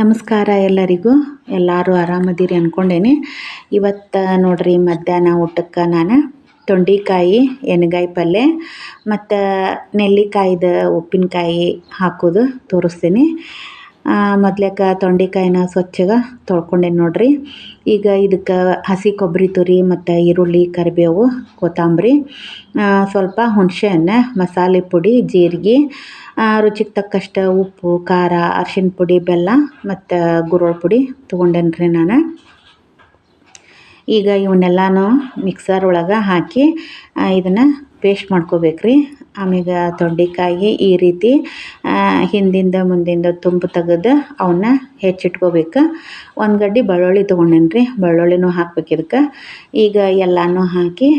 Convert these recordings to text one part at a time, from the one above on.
ನಮಸ್ಕಾರ ಎಲ್ಲರಿಗೂ. ಎಲ್ಲರೂ ಆರಾಮದಿರಿ ಅಂದ್ಕೊಂಡೇನಿ ಇವತ್ತು ನೋಡ್ರಿ ಮಧ್ಯಾಹ್ನ ಊಟಕ್ಕೆ ನಾನು ತೊಂಡಿಕಾಯಿ, ಎಣ್ಗಾಯಿ ಪಲ್ಯ ಮತ್ತು ನೆಲ್ಲಿಕಾಯ್ದು ಉಪ್ಪಿನಕಾಯಿ ಹಾಕೋದು ತೋರಿಸ್ತೀನಿ. ಮೊದ್ಲೇಕ ತೊಂಡೆಕಾಯಿನ ಸ್ವಚ್ಛಗೆ ತೊಳ್ಕೊಂಡೇನಿ ನೋಡ್ರಿ. ಈಗ ಇದಕ್ಕೆ ಹಸಿ ಕೊಬ್ಬರಿ ತುರಿ ಮತ್ತು ಈರುಳ್ಳಿ, ಕರಿಬೇವು, ಕೊತ್ತಂಬರಿ ಸ್ವಲ್ಪ ಹುಣಸೆ ಹಣ್ಣು, ಮಸಾಲೆ ಪುಡಿ, ಜೀರಿಗೆ ರುಚಿಗೆ ತಕ್ಕಷ್ಟು ಉಪ್ಪು, ಖಾರ, ಅರ್ಶಿಣ ಪುಡಿ, ಬೆಲ್ಲ ಮತ್ತು ಗುರೋಳ್ ಪುಡಿ ತೊಗೊಂಡೇನ್ರಿ ನಾನು. ಈಗ ಇವನ್ನೆಲ್ಲನೂ ಮಿಕ್ಸರ್ ಒಳಗೆ ಹಾಕಿ ಇದನ್ನು ಪೇಸ್ಟ್ ಮಾಡ್ಕೋಬೇಕ್ರಿ. ಆಮೇಲೆ ತೊಂಡೆಕಾಯಿ ಈ ರೀತಿ ಹಿಂದಿಂದ ಮುಂದಿಂದ ತುಂಬು ತೆಗೆದು ಅವನ್ನ ಹೆಚ್ಚಿಟ್ಕೋಬೇಕು. ಒಂದು ಗಡ್ಡೆ ಬೆಳ್ಳುಳ್ಳಿ ತೊಗೊಂಡೇನಿ ರೀ ಬೆಳ್ಳುಳ್ಳಿನೂ ಹಾಕ್ಬೇಕು ಇದಕ್ಕೆ. ಈಗ ಎಲ್ಲನೂ ಹಾಕಿ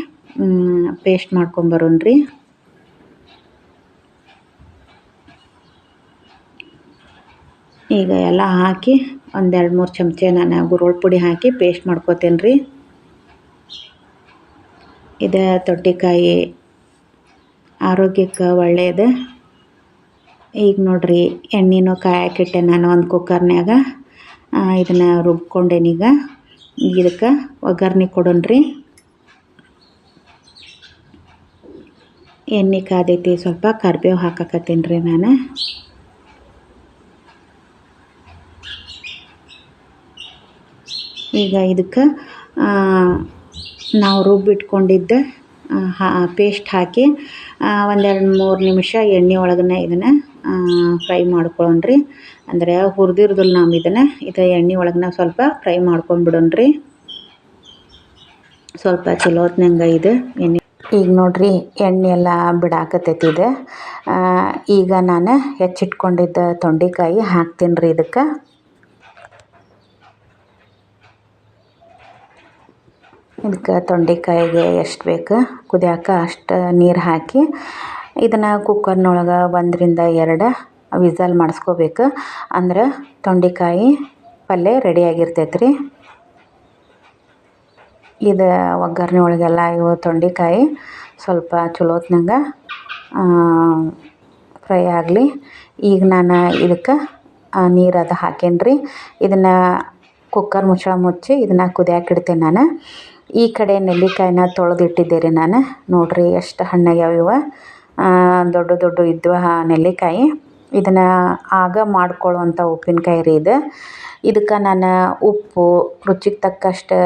ಪೇಸ್ಟ್ ಮಾಡ್ಕೊಂಬರೋಣ ರೀ ಈಗ ಎಲ್ಲ ಹಾಕಿ ಒಂದೆರಡು ಮೂರು ಚಮಚ ನಾನು ಗುರೋಳ್ ಪುಡಿ ಹಾಕಿ ಪೇಸ್ಟ್ ಮಾಡ್ಕೋತೇನೆ ರೀ ಇದು ತೊಟ್ಟಿಕಾಯಿ ಆರೋಗ್ಯಕ್ಕೆ ಒಳ್ಳೆಯದು ಈಗ ನೋಡ್ರಿ, ಎಣ್ಣೆನೂ ಕಾಯಕ್ಕಿಟ್ಟೆ ನಾನು ಒಂದು ಕುಕ್ಕರ್ನ್ಯಾಗ. ಇದನ್ನು ರುಬ್ಕೊಂಡೇನೀಗ ಇದಕ್ಕೆ ಒಗ್ಗರ್ಣೆ ಕೊಡೋಣ್ರಿ. ಎಣ್ಣೆ ಕಾದೈತಿ, ಸ್ವಲ್ಪ ಕರ್ಬೇವು ಹಾಕಕತ್ತೀನಿ ನಾನು. ಈಗ ಇದಕ್ಕೆ ನಾವು ರುಬ್ಬಿಟ್ಕೊಂಡಿದ್ದ ಪೇಸ್ಟ್ ಹಾಕಿ ಒಂದೆರಡು ಮೂರು ನಿಮಿಷ ಎಣ್ಣೆ ಒಳಗನೆ ಇದನ್ನು ಫ್ರೈ ಮಾಡ್ಕೊಳ್ಳೋಣ ರೀ ಅಂದರೆ ಹುರಿದಿರೋದಿಲ್ಲ ನಾವು ಇದನ್ನು, ಇದು ಎಣ್ಣೆ ಒಳಗೆ ಸ್ವಲ್ಪ ಫ್ರೈ ಮಾಡ್ಕೊಂಡ್ಬಿಡೋಣ ರೀ ಸ್ವಲ್ಪ ಚಲೋ ಹೊತ್ನಂಗೆ ಇದು ಎಣ್ಣೆ. ಈಗ ನೋಡಿರಿ, ಎಣ್ಣೆ ಎಲ್ಲ ಬಿಡಾಕತ್ತೈತಿ ಇದು. ಈಗ ನಾನು ಹೆಚ್ಚಿಟ್ಕೊಂಡಿದ್ದ ತೊಂಡೆಕಾಯಿ ಹಾಕ್ತೀನಿ ರೀ ಇದಕ್ಕೆ. ಇದಕ್ಕೆ ತೊಂಡೆಕಾಯಿಗೆ ಎಷ್ಟು ಬೇಕು? ಕುದಿಯಾಕ ಅಷ್ಟು ನೀರು ಹಾಕಿ ಇದನ್ನು ಕುಕ್ಕರ್ನೊಳಗೆ ಒಂದರಿಂದ ಎರಡು ವಿಸಲ್ ಮಾಡಿಸ್ಕೋಬೇಕು. ಅಂದ್ರೆ ತೊಂಡೆಕಾಯಿ ಪಲ್ಯ ರೆಡಿಯಾಗಿರ್ತೈತೆ ರೀ ಇದು ಒಗ್ಗರಣೆ ಒಳಗೆಲ್ಲ ಇವು ತೊಂಡೆಕಾಯಿ ಸ್ವಲ್ಪ ಚಲೋ ಹೊತ್ನಾಗ ಫ್ರೈ ಆಗಲಿ. ಈಗ ನಾನು ಇದಕ್ಕೆ ನೀರು ಅದು ಹಾಕೇನಿ ರೀ ಇದನ್ನು ಕುಕ್ಕರ್ ಮುಚ್ಚಳ ಮುಚ್ಚಿ ಇದನ್ನು ಕುದಿಯಾಕಿಡ್ತೇನೆ ನಾನು. ಈ ಕಡೆ ನೆಲ್ಲಿಕಾಯಿನ ತೊಳೆದಿಟ್ಟಿದ್ದೆ ರೀ ನಾನು. ನೋಡಿರಿ ಎಷ್ಟು ಹಣ್ಣಾಗ್ಯಾವ ದೊಡ್ಡ ದೊಡ್ಡ ಇದ್ವ ನೆಲ್ಲಿಕಾಯಿ. ಇದನ್ನು ಆಗ ಮಾಡ್ಕೊಳ್ಳುವಂಥ ಉಪ್ಪಿನಕಾಯಿ ರೀ ಇದು. ಇದಕ್ಕೆ ನಾನು ಉಪ್ಪು, ರುಚಿಗೆ ತಕ್ಕಷ್ಟು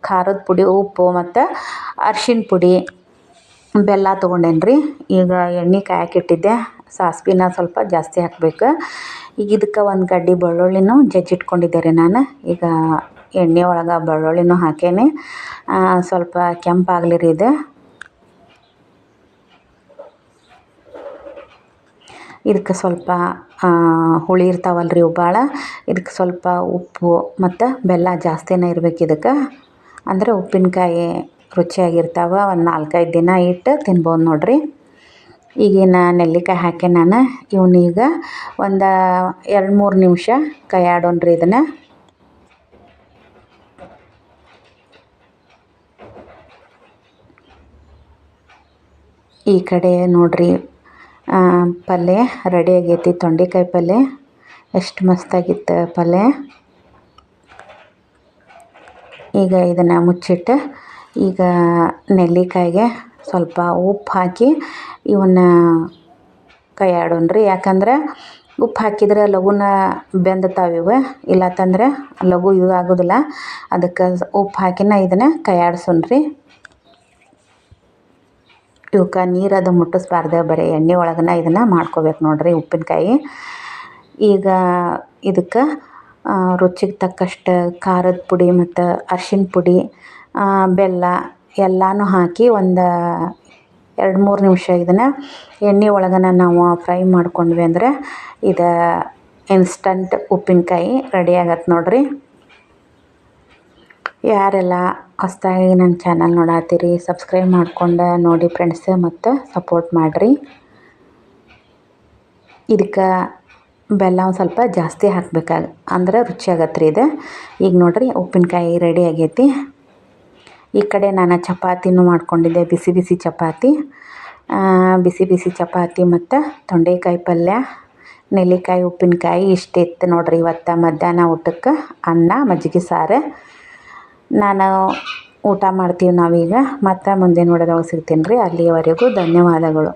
ಖಾರದ ಪುಡಿ, ಉಪ್ಪು ಮತ್ತು ಅರ್ಶಿಣ ಪುಡಿ, ಬೆಲ್ಲ ತೊಗೊಂಡೇನಿ ರೀ. ಈಗ ಎಣ್ಣೆ ಕಾಯಕ್ಕಿಟ್ಟಿದ್ದೆ. ಸಾಸ್ವಿನ ಸ್ವಲ್ಪ ಜಾಸ್ತಿ ಹಾಕಬೇಕು. ಈಗ ಇದಕ್ಕೆ ಒಂದು ಗಡ್ಡಿ ಬೆಳ್ಳುಳ್ಳಿನೂ ಜಜ್ಜಿಟ್ಕೊಂಡಿದ್ದೆ ರೀ ನಾನು. ಈಗ ಎಣ್ಣೆ ಒಳಗೆ ಬೆಳ್ಳುಳ್ಳಿನೂ ಹಾಕೇನಿ. ಸ್ವಲ್ಪ ಕೆಂಪಾಗಲಿ ರೀ ಇದು. ಇದಕ್ಕೆ ಸ್ವಲ್ಪ ಹುಳಿ ಇರ್ತಾವಲ್ಲ ರೀ ಭಾಳ ಇದಕ್ಕೆ ಸ್ವಲ್ಪ ಉಪ್ಪು ಮತ್ತು ಬೆಲ್ಲ ಜಾಸ್ತಿನೇ ಇರ್ಬೇಕು ಇದಕ್ಕೆ. ಅಂದರೆ ಉಪ್ಪಿನಕಾಯಿ ರುಚಿಯಾಗಿರ್ತಾವೆ. ಒಂದು ನಾಲ್ಕೈದು ದಿನ ಇಟ್ಟು ತಿನ್ಬೋದು ನೋಡಿರಿ. ಈಗಿನ ನೆಲ್ಲಿಕಾಯಿ ಹಾಕಿ ನಾನು. ಇವನ್ನೀಗ ಒಂದು ಎರಡು ಮೂರು ನಿಮಿಷ ಕೈಯಾಡೋಣ ರೀ ಇದನ್ನು. ಈ ಕಡೆ ನೋಡ್ರಿ ಪಲ್ಯ ರೆಡಿ ಆಗೈತಿ. ತೊಂಡೆಕಾಯಿ ಪಲ್ಯ ಎಷ್ಟು ಮಸ್ತಾಗಿತ್ತು ಪಲ್ಯ ಈಗ ಇದನ್ನು ಮುಚ್ಚಿಟ್ಟು, ಈಗ ನೆಲ್ಲಿಕಾಯಿಗೆ ಸ್ವಲ್ಪ ಉಪ್ಪು ಹಾಕಿ ಇವನ್ನ ಕೈ ರೀ ಯಾಕಂದ್ರೆ ಉಪ್ಪು ಹಾಕಿದ್ರೆ ಲಘುನ ಬೆಂದ್ತಾವೆ ಇವು ಇಲ್ಲತ್ತಂದ್ರೆ ಲಘು ಇದು ಆಗೋದಿಲ್ಲ. ಅದಕ್ಕೆ ಉಪ್ಪು ಹಾಕಿನ ಇದನ್ನು ಕೈ ರೀ ಇವಕ್ಕೆ ಅದು ಮುಟ್ಟಿಸ್ಬಾರ್ದು ಬರೀ ಎಣ್ಣೆ ಒಳಗನ ಇದನ್ನು ಮಾಡ್ಕೋಬೇಕು ನೋಡಿರಿ ಉಪ್ಪಿನಕಾಯಿ. ಈಗ ಇದಕ್ಕೆ ರುಚಿಗೆ ತಕ್ಕಷ್ಟು ಖಾರದ ಪುಡಿ ಮತ್ತು ಅರ್ಶಿನ ಪುಡಿ ಬೆಲ್ಲ ಎಲ್ಲನೂ ಹಾಕಿ ಒಂದು ಎರಡು ಮೂರು ನಿಮಿಷ ಇದನ್ನು ಎಣ್ಣೆ ಒಳಗನ ನಾವು ಫ್ರೈ ಮಾಡ್ಕೊಂಡ್ವಿ ಅಂದರೆ ಇದು ಇನ್ಸ್ಟಂಟ್ ಉಪ್ಪಿನಕಾಯಿ ರೆಡಿ ಆಗತ್ತೆ ನೋಡಿರಿ. ಯಾರೆಲ್ಲ ಹೊಸದಾಗಿ ನನ್ನ ಚಾನಲ್ ನೋಡತ್ತೀರಿ ಸಬ್ಸ್ಕ್ರೈಬ್ ಮಾಡ್ಕೊಂಡು ನೋಡಿ ಫ್ರೆಂಡ್ಸ್ ಮತ್ತು ಸಪೋರ್ಟ್ ಮಾಡಿರಿ. ಇದಕ್ಕೆ ಬೆಲ್ಲ ಒಂದು ಸ್ವಲ್ಪ ಜಾಸ್ತಿ ಹಾಕ್ಬೇಕಾಗ, ಅಂದ್ರೆ ರುಚಿ ಆಗತ್ತೆ ರೀ ಇದು. ಈಗ ನೋಡಿರಿ ಉಪ್ಪಿನಕಾಯಿ ರೆಡಿ ಆಗೈತಿ. ಈ ಕಡೆ ನಾನು ಚಪಾತಿನೂ ಮಾಡ್ಕೊಂಡಿದ್ದೆ, ಬಿಸಿ ಬಿಸಿ ಚಪಾತಿ. ಬಿಸಿ ಬಿಸಿ ಚಪಾತಿ ಮತ್ತು ತೊಂಡೆಕಾಯಿ ಪಲ್ಯ, ನೆಲ್ಲಿಕಾಯಿ ಉಪ್ಪಿನಕಾಯಿ ಇಷ್ಟಿತ್ತು ನೋಡಿರಿ ಇವತ್ತು ಮಧ್ಯಾಹ್ನ ಊಟಕ್ಕೆ ಅನ್ನ, ಮಜ್ಜಿಗೆ ಸಾರು. ನಾನು ಊಟ ಮಾಡ್ತೀವಿ ನಾವೀಗ. ಮತ್ತೆ ಮುಂದಿನ ವಿಡಿಯೋದೊಳಗೆ ಸಿಗ್ತೀನಿ ರೀ ಅಲ್ಲಿಯವರೆಗೂ ಧನ್ಯವಾದಗಳು.